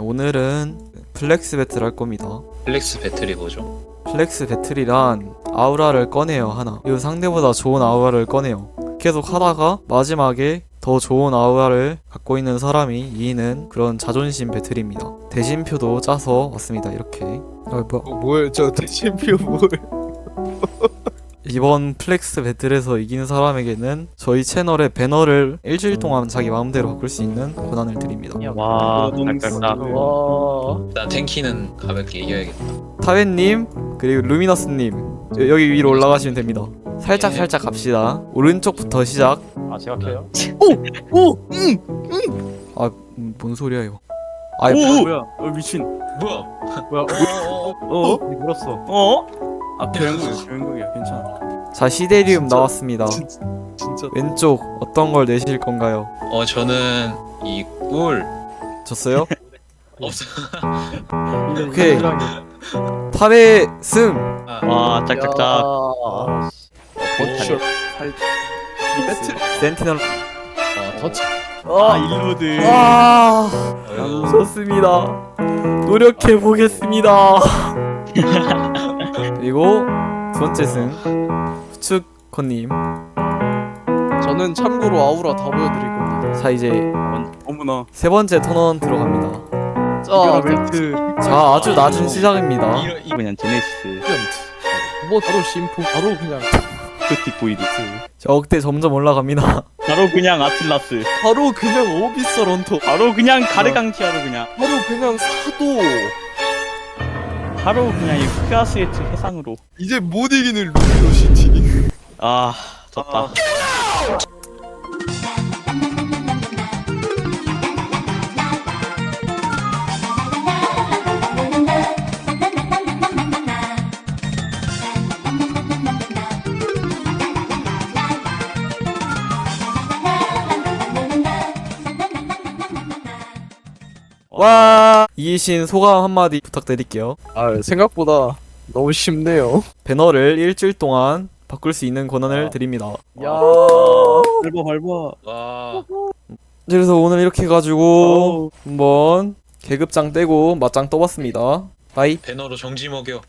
오늘은 플렉스 배틀 할 겁니다. 플렉스 배틀이 뭐죠? 플렉스 배틀이란 아우라를 꺼내요 하나. 그리고 상대보다 좋은 아우라를 꺼내요. 계속 하다가 마지막에 더 좋은 아우라를 갖고 있는 사람이 이기는 그런 자존심 배틀입니다. 대진표도 짜서 왔습니다. 이렇게. 아 뭐야? 어, 뭘, 저 대신표 뭘. 이번 플렉스 배틀에서 이긴 사람에게는 저희 채널의 배너를 일주일 동안 자기 마음대로 바꿀 수 있는 권한을 드립니다. 와, 딱딱딱. 와. 일단 탱키는 가볍게 이겨야겠다. 타웬님 그리고 루미너스님 여- 여기 위로 올라가시면 됩니다. 살짝 살짝 갑시다. 오른쪽부터 시작. 아, 제가 켜요? 오! 응! 아, 음, 뭔 소리야 이거? 아이, 오! 뭐야? 어, 미친. 뭐야? 뭐야? 어, 어, 어? 물었어. 어? 아, 교양국이야, 교양국이야. 괜찮아. 자 시데리움 진짜. 나왔습니다. 진짜, 진짜. 왼쪽 어떤 걸 내실 건가요? 어, 저는 이 꿀 졌어요? 없어. 오케이. 타베 승. 아, 와, 짝짝짝. 아, 버텨. 살. 배틀. 센티널. 아, 터치. 아, 일로드. 아. 좋습니다. 노력해 보겠습니다. 그리고 두 번째 승 후축커님. 저는 참고로 아우라 다 보여드릴 겁니다. 자 이제 어머나. 세 번째 턴원 들어갑니다. 자, 벨트. 자 아주 낮은 시작입니다. 이러, 이, 그냥 제네시스. 뭐 바로 심포, 바로 그냥, 스틱 보이드. 자 억대 점점 올라갑니다. 바로 그냥 아틀라스. 바로 그냥 오비서 런터. 바로 그냥 가르강티아로 그냥. 바로 그냥 사도. 바로 그냥 이 크아스에트 해상으로. 이제 못 이기는 루미노 시티. 아, 졌다. 와 이신 소감 한마디 부탁드릴게요. 아, 생각보다 너무 쉽네요. 배너를 일주일 동안 바꿀 수 있는 권한을 드립니다. 야. 밟아, 밟아. 와, 그래서 오늘 이렇게 해가지고 한번 계급장 떼고 맞짱 떠봤습니다. 바이. 배너로 정지 먹여.